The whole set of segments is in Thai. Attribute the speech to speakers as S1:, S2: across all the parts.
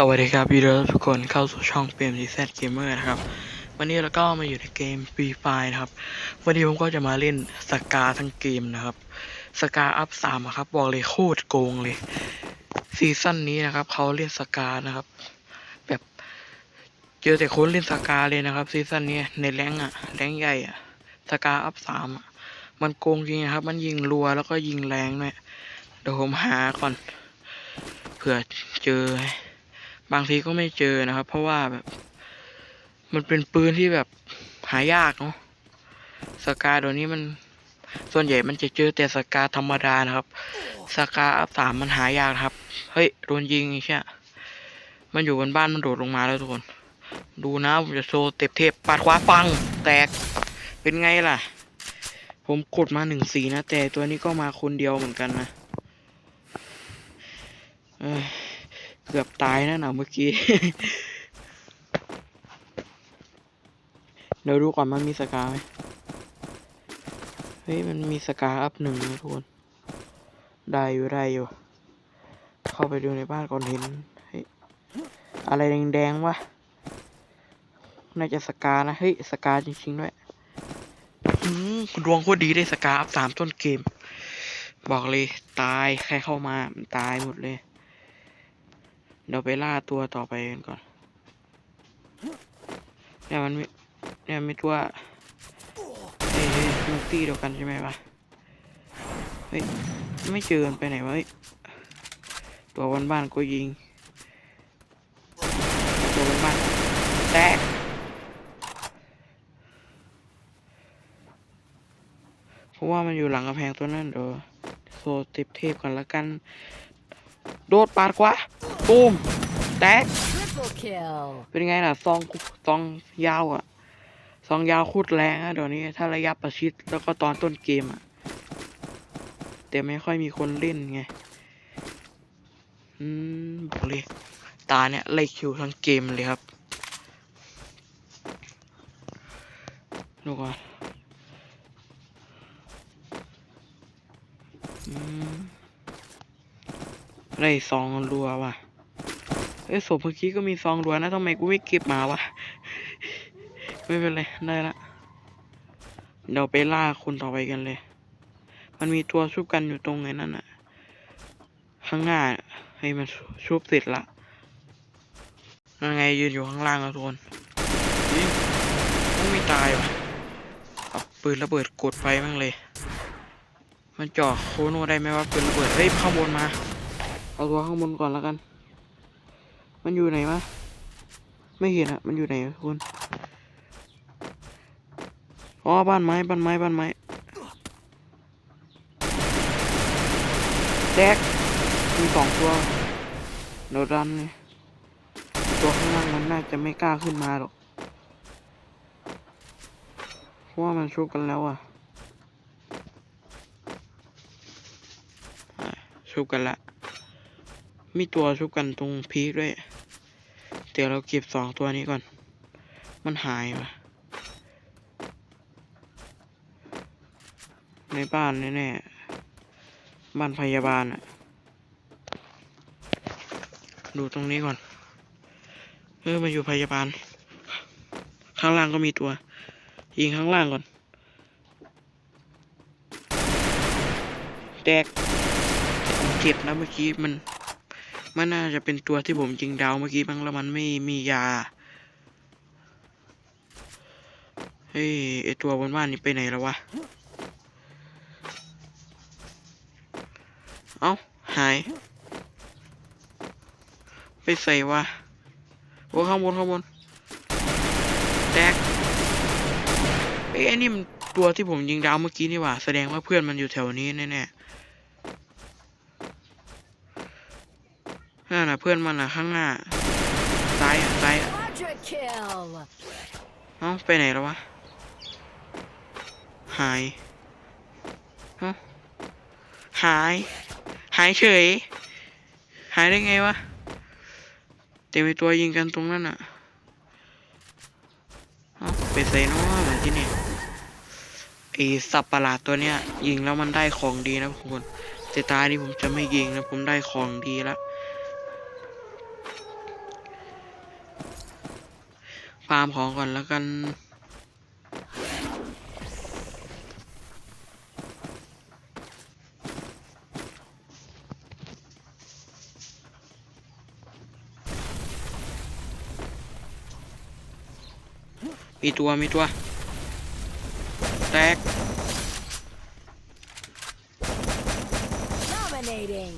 S1: สวัสดีครับยินดีต้อทุกคนเข้าสู่ช่องเปมดีแซดเกมเมอร์นะครับ วันนี้เราก็มาอยู่ในเกม Free Fire นะครับ วันนี้ผมก็จะมาเล่นสกาทั้งเกมนะครับ สกาอัพสามครับ บอกเลยโคตรโกงเลย ซีซั่นนี้นะครับเขาเล่นสกานะครับ แบบเจอแต่คนเล่นสกาเลยนะครับซีซั่นนี้ในแรงอะแรงใหญ่อะสกาอัพสามอะมันโกงจริงนะครับ มันยิงรัวแล้วก็ยิงแรงด้วยเดี๋ยวผมหาก่อนเผื่อเจอ บางทีก็ไม่เจอนะครับ เพราะว่าแบบ มันเป็นปืนที่แบบหายากเนาะสกาตัวนี้มัน ส่วนใหญ่มันจะเจอแต่สกาธรรมดานะครับสกาอัพสามมันหายากครับ เฮ้ยโดนยิงไอ้เชี่ยมันอยู่บนบ้านมันโดดลงมาแล้วทุกคน ดูนะผมจะโชว์เต็บเทปปาดขวาปัง แตกเป็นไงล่ะ ผมกดมาหนึ่งสีนะ แต่ตัวนี้ก็มาคนเดียวเหมือนกันนะ เกือบตายนะหนะเมื่อกี้ เดี๋ยวดูก่อนมันมีสกาไหมเฮ้ยมันมีสกาอัพหนึ่งนะทุกคน ได้อยู่ได้อยู่ เข้าไปดูในบ้านก่อนเห็นเฮ้ยอะไรแดงๆวะ น่าจะสกานะ เฮ้ยสกาจริงๆด้วยดวงโคตรดีได้สกาอัพสามต้นเกม บอกเลยตายใครเข้ามาตายหมดเลย เดี๋ยวไปล่าตัวต่อไปกันก่อนเนี่ยมันเนี่ยมีตัวเฮ้ยเฮ้ยมันตีเดียวกันใช่ไหมวะเฮ้ยไม่เจอมันไปไหนวะตัวบนบ้านก็ยิง ตัวบนบ้านแตกเพราะว่ามันอยู่หลังกำแพงตัวนั้นเดี๋ยวโซเทปเทปกันละกัน โดดปาดขวา ตูมแตก
S2: Triple kill.
S1: เป็นไงล่ะซองซองยาวอะซองยาวโคตรแรงอะเดี๋ยวนี้ ถ้าระยะประชิดแล้วก็ตอนต้นเกมอะแต่ไม่ค่อยมีคนเล่นไง อืมบอกเลย ตาเนี่ยไล่คิวทั้งเกมเลยครับดูก่อนอืมได้ซองรัวว่ะ เอ้ยศพเมื่อกี้ก็มีซองรัวยนะทำไมกูไม่เก็บมาวะ ไม่เป็นไร ได้ละ เดี๋ยวไปล่าคนต่อไปกันเลย มันมีตัวชุบกันอยู่ตรงไอ้นั่นน่ะข้างหน้าให้มันชุบเสร็จละยังไงยืนอยู่ข้างล่างแล้วทุกคนต้องไม่ตายวะเอาปืนระเบิดกดไฟมั่งเลย มันเจ่อโคโนได้ไหมว่าปืนระเบิด เฮ้ยข้างบนมา เอาตัวข้างบนก่อนแล้วกัน มันอยู่ไหนวะ ไม่เห็นอะมันอยู่ไหนคุณ อ๋อ บ้านไม้ บ้านไม้ บ้านไม้ แดก มีสองตัวเดี๋ยวดันเลยตัวข้างล่างมันน่าจะไม่กล้าขึ้นมาหรอก เพราะว่ามันชุบกันแล้วอะชุบกันละ มีตัวชุบกันตรงพีคด้วย เดี๋ยวเราเก็บสองตัวนี้ก่อน มันหายว่ะในบ้านแน่ๆบ้านพยาบาลอะดูตรงนี้ก่อน เออมาอยู่พยาบาล ข้างล่างก็มีตัว ยิงข้างล่างก่อน แตกเจ็บนะเมื่อกี้มัน มันน่าจะเป็นตัวที่ผมยิงดาวเมื่อกี้บ้างแล้วมันไม่มียา เฮ้ยไอตัวบนบ้านนี่ไปไหนแล้ววะ เอ้า หาย ไปใส่วะโอ้ข้างบนข้างบนแตกไอ้นี่มันตัวที่ผมยิงดาวเมื่อกี้นี่หว่า แสดงว่าเพื่อนมันอยู่แถวนี้แน่ๆนั่นน่ะเพื่อนมันอะข้างหน้าซ้ายอะซ้ายอะ
S2: Quadra kill.
S1: เอ้าไปไหนแล้ววะ หายเอ้าหาย หายเฉย หายได้ไงวะเต็มไปตัวยิงกันตรงนั้นอะเอ้าไปใส่น้อเหมือนที่นี่ไอสับประหลาดตัวเนี้ยยิงแล้วมันได้ของดีนะทุกคนแต่ตานี่ผมจะไม่ยิงนะผมได้ของดีแล้ว ฟาร์มของก่อนแล้วกัน มีตัว มีตัว แตก
S2: Dominating.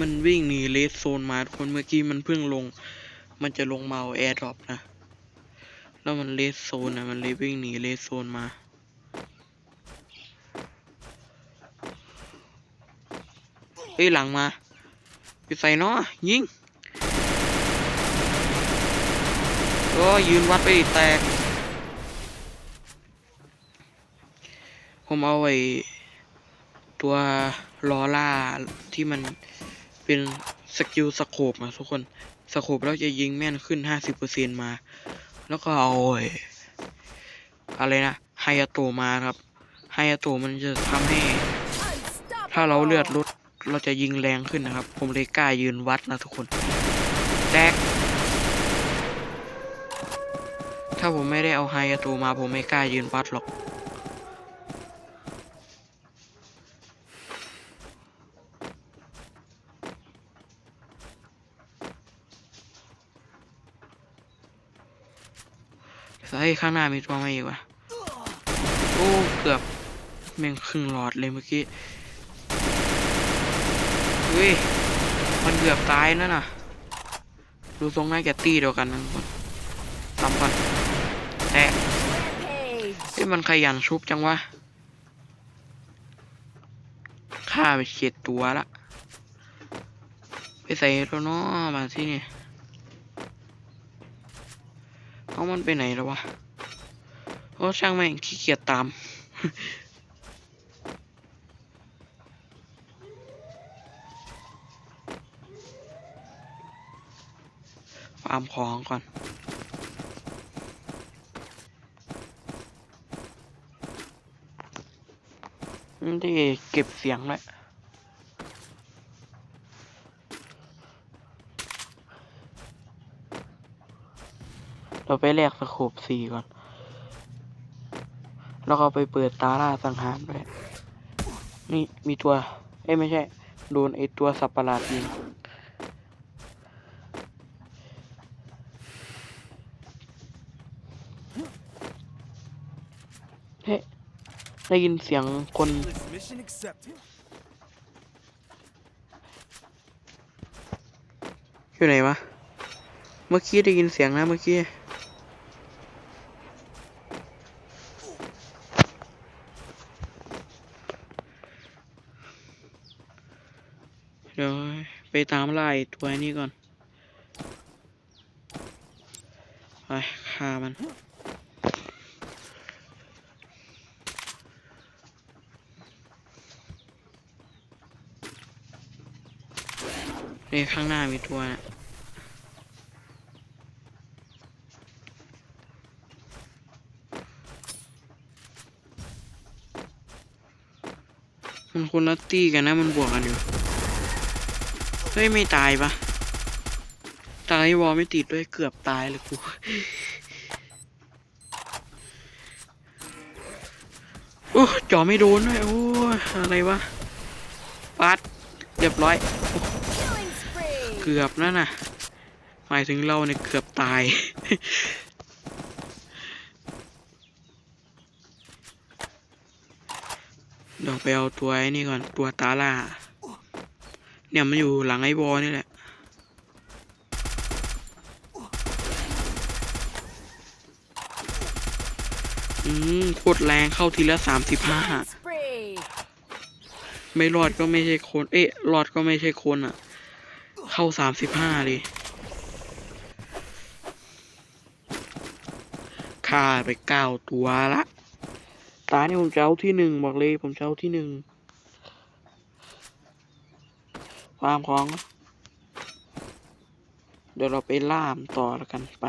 S1: มันวิ่งหนีเลสโซนมาทุกคนเมื่อกี้มันเพิ่งลง มันจะลงมาเอาแอร์ดรอปนะ แล้วมันเลสโซนนะมันเลวิ่งหนีเลสโซนมาเฮ้ยหลังมาไปใส่เนาะยิงโอ้ยืนวัดไปดิแตก ผมเอาไอ้ตัวลอล่าที่มันเป็นสกิลสโคปอะทุกคน สโคปแล้วจะยิงแม่นขึ้น50%มา แล้วก็เอาอะไรนะไฮยาโตมาครับไฮยาโตมันจะทำให้ ถ้าเราเลือดลดเราจะยิงแรงขึ้นนะครับ ผมเลยกล้ายืนวัดนะทุกคนแตกถ้าผมไม่ได้เอาไฮยาโตมาผมไม่กล้ายืนวัดหรอก เฮ้ยข้างหน้ามีตัวมาอีกวะโอ้เกือบแม่งครึ่งหลอดเลยเมื่อกี้เฮ้ยมันเกือบตายนั่นน่ะ ดูทรงน่าจะตีเดียวกันนะทุกคนซ้ำก่อนแตะ
S2: Rampage.
S1: เฮ้มันขยันชุบจังวะฆ่าไปเจ็ดตัวละ ไปใส่ตัวน้อมาที่นี่ เอามันไปไหนแล้ววะโอ้ช่างแม่งขี้เกียจตาม ฟาร์มของก่อนนี่ที่เก็บเสียงไว้ เราไปแลกสโคปสี่ก่อน แล้วก็ไปเปิดตาล่าสังหารไปนี่มีตัว เอ้ไม่ใช่ โดนไอตัวสับประหลาดยิงเฮ้ได้ยินเสียงคนอยู่ไหนวะ เมื่อกี้ได้ยินเสียงนะเมื่อกี้ ดี๋ยวไปตามไล่ตัวนี้ก่อน ไปฆ่ามันนี่ข้างหน้ามีตัวนะมันคนละตี้กันนะ มันบวกกันอยู่ เฮ้ยไม่ตายปะตายวอลไม่ติดด้วยเกือบตายเลยกูโอ้จ่อไม่โดนด้วยโอ้ยอะไรวะปัดเรียบร้อย เกือบนั่นน่ะ หมายถึงเราเนี่ยเกือบตายเดี๋ยวไปเอาตัวไอ้นี่ก่อน ตัวตาล่า เนี่ยมันอยู่หลังไอ้บอนี่แหละ อืมโคตรแรงเข้าทีละสามสิบห้าไม่รอดก็ไม่ใช่คน เอ๊ะ รอดก็ไม่ใช่คนอะ เข้าสามสิบห้าเลยฆ่าไปเก้าตัวละ ตาเนี่ผมจะเอาที่หนึ่งบอกเลย ผมจะเอาที่หนึ่ง ความของ เดี๋ยวเราไปล่ามต่อแล้วกันไป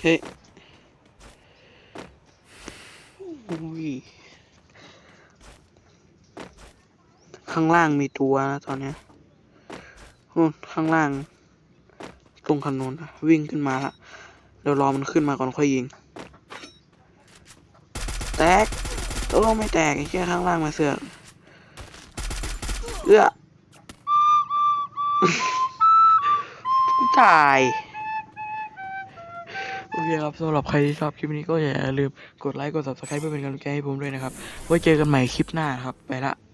S1: เฮ้ยโอ้ยข้างล่างมีตัวนะตอนเนี้ยนู่นข้างล่าง ตรงคันนู้นนะวิ่งขึ้นมาละเดี๋ยวรอมันขึ้นมาก่อนค่อยยิง แตกโอ้ไม่แตกไอ้แค่ข้างล่างมาเสือกเอื้อกูตายโอเคครับสำหรับใครที่ชอบคลิปนี้ก็อย่าลืมกดไลค์กด subscribe เพื่อเป็นกำลังใจให้ผมด้วยนะครับ ไว้เจอกันใหม่คลิปหน้าครับ ไปละ